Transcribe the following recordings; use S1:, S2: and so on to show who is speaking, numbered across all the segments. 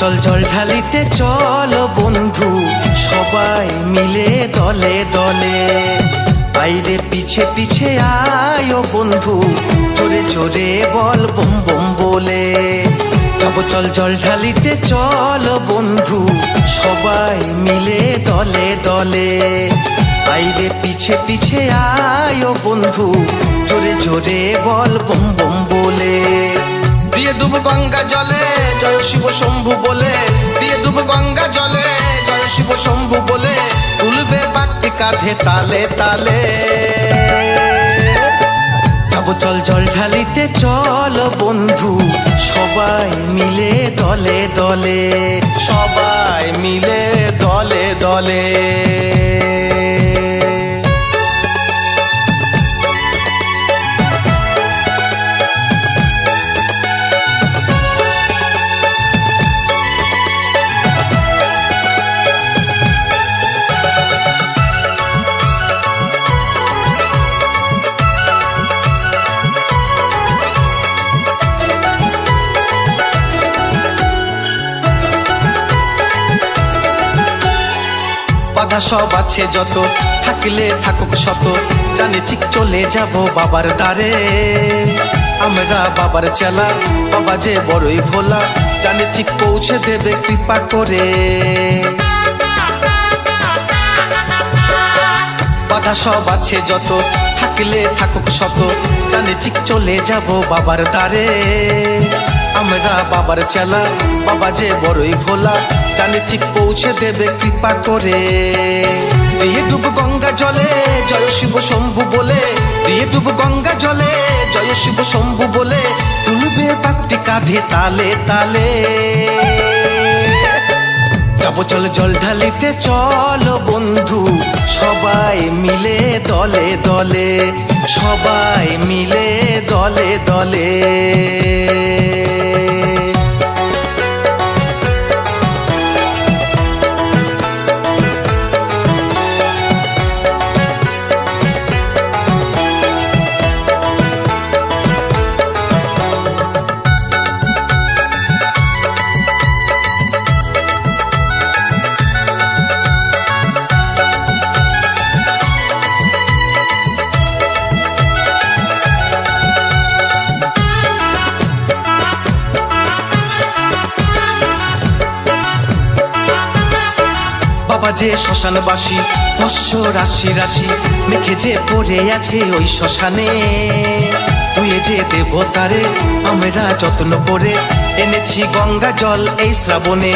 S1: চল জল
S2: ঢালিতে চল বন্ধু, সবাই মিলে দলে দলে। বাইরে পিছে পিছে আয় বন্ধু চোরে চোরে বল, বম বম বলে। তবু চল জল ঢালিতে চল বন্ধু, সবাই মিলে দলে দলে। বাইরে পিছে পিছে আয় বন্ধু, জোরে জোরে বল, বম বম বলে। দিয়ে ডুব গঙ্গা জলে, জয় শিব শম্ভু বলে। দিয়ে ডুব গঙ্গা জলে, জয় শিব শম্ভু বলে। তুলবে বাগটি কাঁধে তালে তালে। চল জল ঢালিতে, চল বন্ধু। সবাই মিলে দলে দলে, সবাই মিলে দলে দলে। বাধা সব আছে যত, থাকলে থাকুক শত। জানি ঠিক চলে যাব বাবার দ্বারে। আমরা বাবার চেলা, বাবা যে বড়ই ভোলা, জানি ঠিক পৌঁছে দেবে কৃপা করে। বাধা সব আছে যত, থাকলে থাকুক শত। জানি ঠিক চলে যাব বাবার দ্বারে। আমরা বাবার চালা, বাবা যে বড়ই ভোলা, জানি ঠিক পৌঁছে দেবে কৃপা করে। দিয়ে ডুব গঙ্গা জলে, জয় শিব শম্ভু বলে। দিয়ে ডুব গঙ্গা জলে, জয় শিব শম্ভু বলে। তুলবে পাত্তি কাঁধে তালে তালে। যাব চল জল ঢালিতে চল বন্ধু। সবাই মিলে দলে দলে সবাই মিলে দলে দলে। শ্মশানবাসী ভস্য রাশি রাশি মেখে যে পড়ে আছে ওই শ্মশানে। তুই যে দেবতারে আমরা যত্ন করে এনেছি গঙ্গা জল এই শ্রাবণে।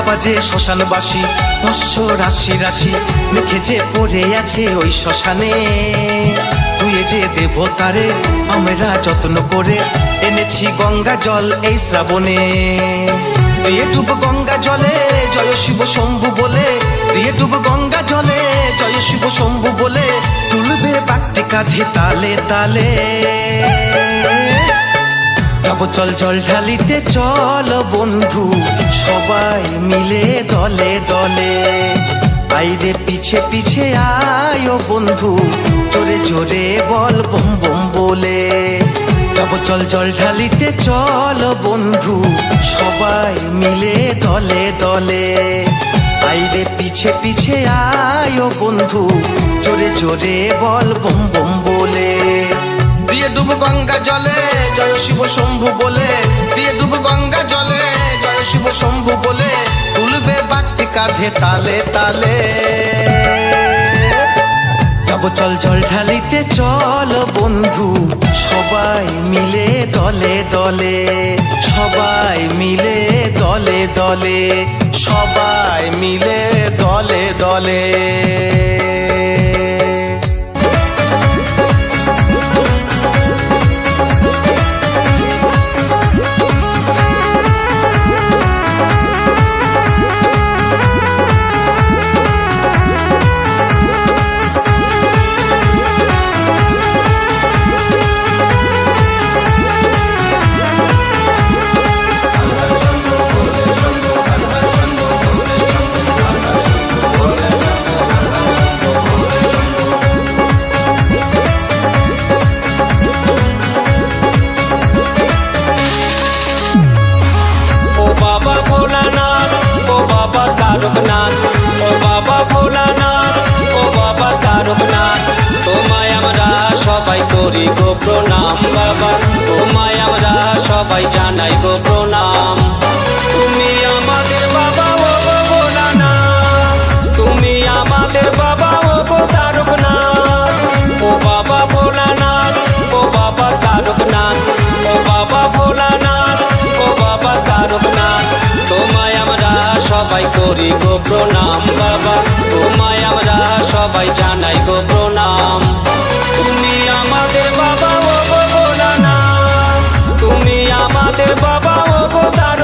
S2: বাবা যে শ্মশানবাসী ভস্য রাশি রাশি মেখে যে পড়ে আছে ওই শ্মশানে। তুই যে দেবতারে, আমরা যত্ন করে এনেছি গঙ্গা জল এই শ্রাবণে। দিয়ে ডুব গঙ্গা জলে, জয় শিব শম্ভু বলে। দিয়ে ডুব গঙ্গা জলে, জয় শিব শম্ভু বলে। তুলবে বাগটি কাঁধে তালে তালে। যাব চল জল ঢালিতে চল বন্ধু। সবাই মিলে দলে দলে। আইরে পিছে পিছে আয় বন্ধু। জোরে জোরে বল, বম বম বলে। যাব চল জল ঢালিতে চল বন্ধু। সবাই মিলে দলে দলে। আইরে পিছে পিছে আয় বন্ধু। জোরে জোরে বল, বম বম দিয়ে ডুব গঙ্গা জলে, জয় শিব শম্ভু বলে। দিয়ে ডুব গঙ্গা জলে, জয় শিব শম্ভু বলে। তুলবে বাগটি কাঁধে তালে তালে। যাব চল জল ঢালিতে, চল বন্ধু। সবাই মিলে দলে দলে, সবাই মিলে দলে দলে, সবাই মিলে দলে দলে।
S3: বলে বাবা ও গো তারকনাথ ও বাবা ভোলানাথ, ও বাবা তারকনাথ ও বাবা ভোলানাথ, ও বাবা তারকনাথ তোমায় আমরা সবাই করি গো প্রণাম, বাবা। তোমায় আমরা সবাই জানাই গো প্রণাম। তুমি আমাদের বাবা ও গো ভোলানাথ। তুমি আমাদের বাবা ও গো তার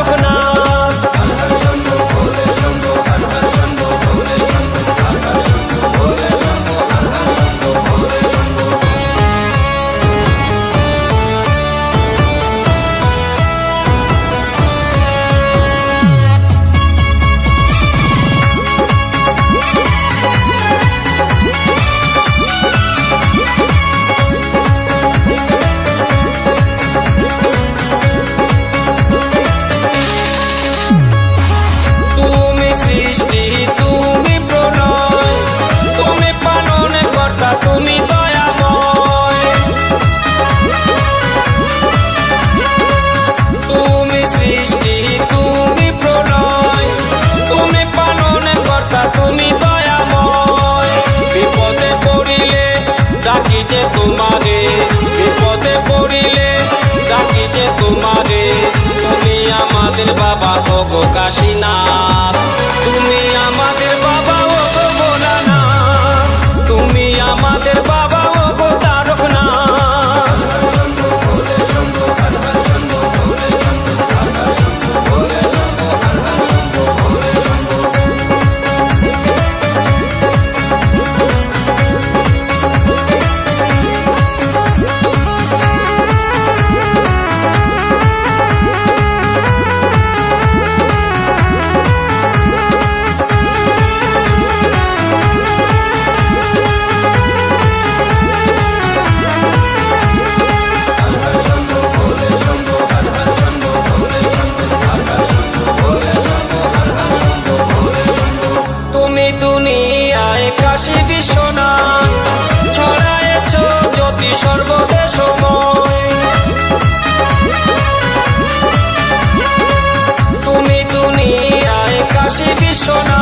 S3: দুনিয়ায় বিশ্বনা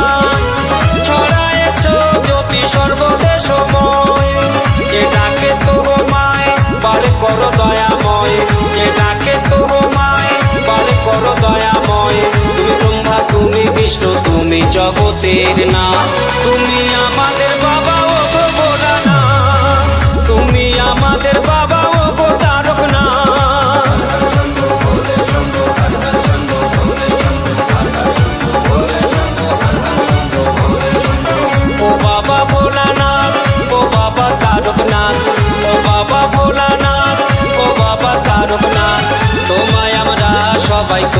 S3: ছড়ায়েছ জ্যোতি সর্বদেশময় যে ডাকে তোমায় বার কর দয়াময়। যে ডাকে তোমায় বার কর দয়াময়। তুমি ব্রহ্মা তুমি বিষ্ণু, তুমি জগতের না তুমি আমাদের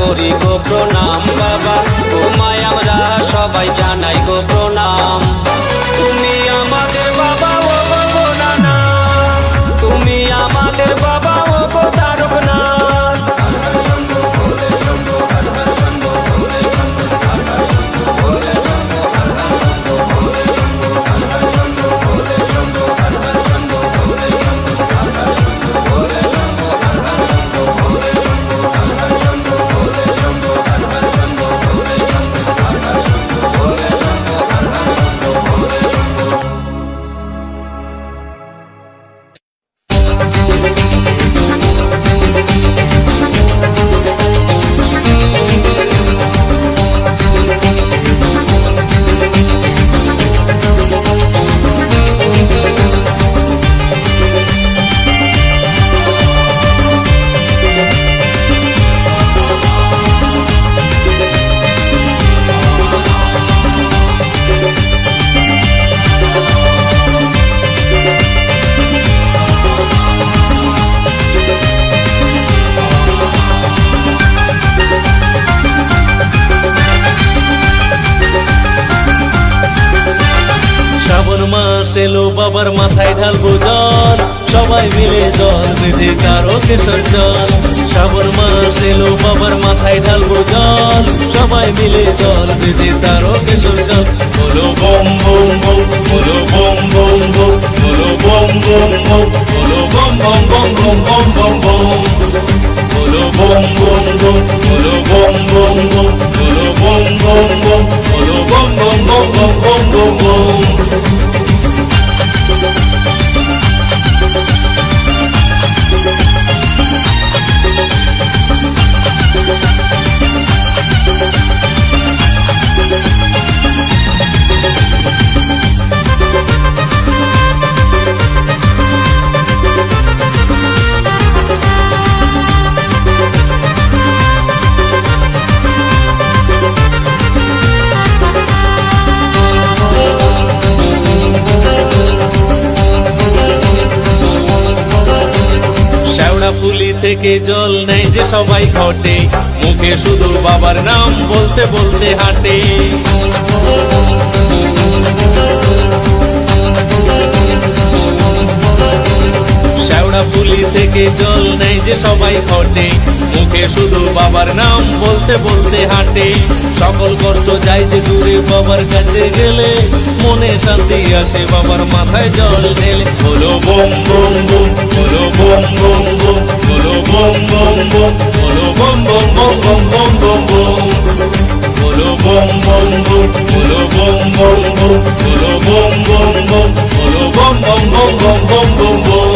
S3: করি গো প্রণাম বাবা। তোমায় আমরা সবাই জানাই
S4: সবাই মিলে জল বেঁধে কারও কেশর জল শ্রাবণ মাস এলো বাবার মাথায় ঢালবো জল সবাই মিলে জল বেঁধে তারও কেশর জল বলো বম বম বম বলো বম বম বম বলো বম বম বম বলো বম বম বম বম বম থেকে জল নেয় যে সবাই ঘটে। মুখে শুধু বাবার নাম বলতে বলতে হাঁটে। শ্যাওড়া ফুলি থেকে জল নেয় যে সবাই ঘটে। মুখে শুধু বাবার নাম বলতে বলতে হাঁটে। সকল কষ্ট যায় যে দূরে বাবার কাছে গেলে। মনে শান্তি আসে বাবার মাথায় জল ঢেলে। হলো বোম বোম বোম, হলো বোম বোম বোম। হলো বোম বোম বোম হলো বোম বোম বোম বোম বোম বোম বোম হলো বোম বোম বোম হলো বোম বোম বোম হলো বোম বোম বোম হলো বোম বোম বোম বোম বোম বোম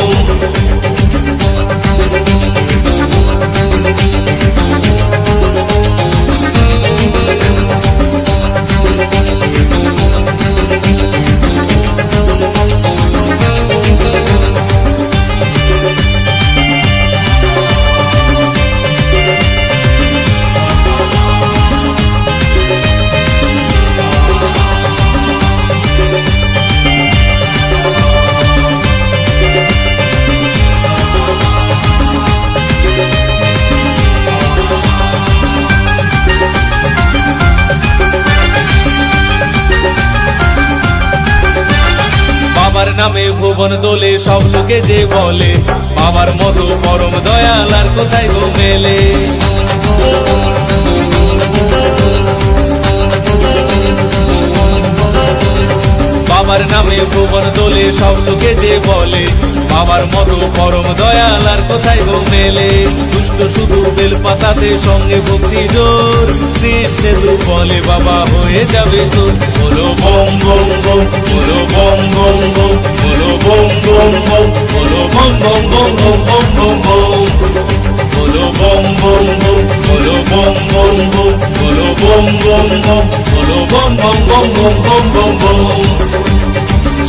S4: নামে ভুবন দোলে সব লোকে যে বলে। বাবার মতো পরম দয়াল আর কোথায় গো মেলে? দোলে সব লোকে যে বলে বাবার মতো পরম দয়াল আর কোথায় গো মেলে দুষ্ট শুধু বেল পাতাতে সঙ্গে ভক্তি জোর কৃষ্ণে তু বলে বাবা হয়ে যাবে তো বলো বম বম বম বলো বম বম বম বলো বম বম বম বলো বম বম বম বম বম বম বম বলো বম বম বম বলো বম বম বম বলো বম বম বম বলো বম বম বম বম বম বম বম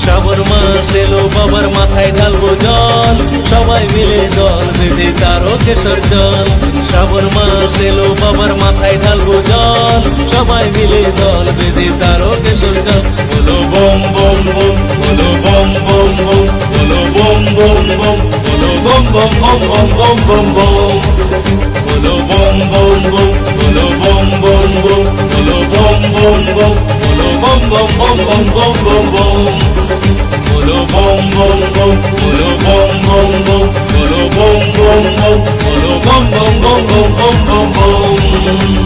S4: শ্রাবণ মাস এলো বাবার মাথায় ঢালবো জল সবাই মিলে জল বেঁধে তারও কেশর জল শ্রাবণ মাস এলো বাবার মাথায় ঢালবো জল সবাই মিলে জল বেঁধে তারও কেশর জল বলো বম বম বম বলো বম বম বম বলো বম বম বম বলো বম বম বম বম বম বম বলো বম বম বম বলো বম বম বম বলো বম বম বম bom bom bom bom bom bom bom Bolo bom bom bom bolo bom bom bom bolo bom bom bom bolo bom bom bom bom bom bom bom